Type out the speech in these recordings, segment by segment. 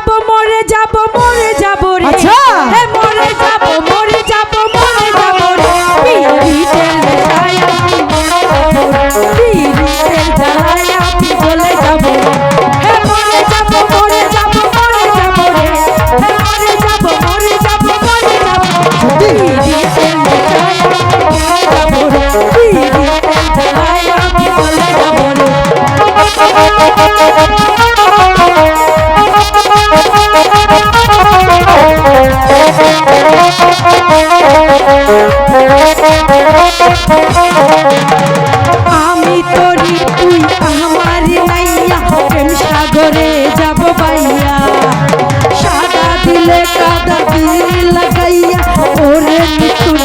যাব মরে যাব মরে যাব রে। আচ্ছা। মরে যাব মরে যাব আমি তোরি তুই আমার নাইয়া প্রেম সাগরে যাব বাইয়া সাদা দিলে কাদা দিল লাগাইয়া, ওরে তুই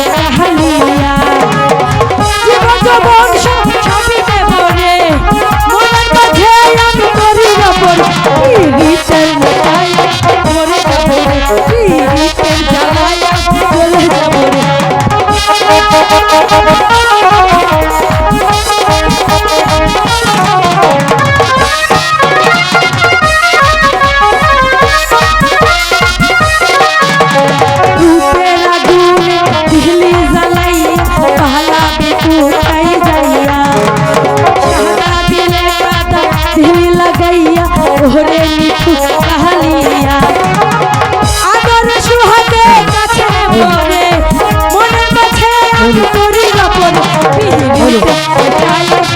Pihiri,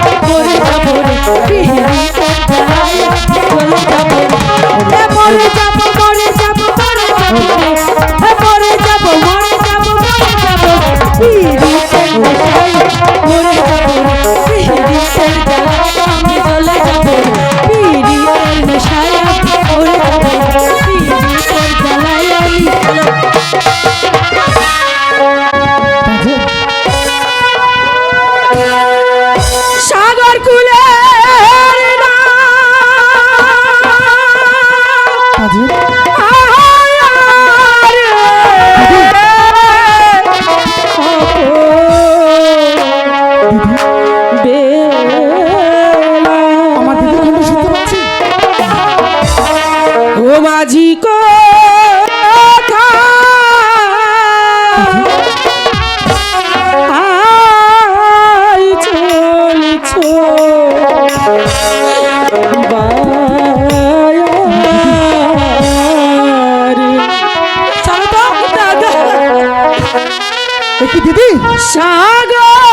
pihiri, pihiri, pihiri, সাগর কুলে মাঝি কথা কি দিদি। সাগর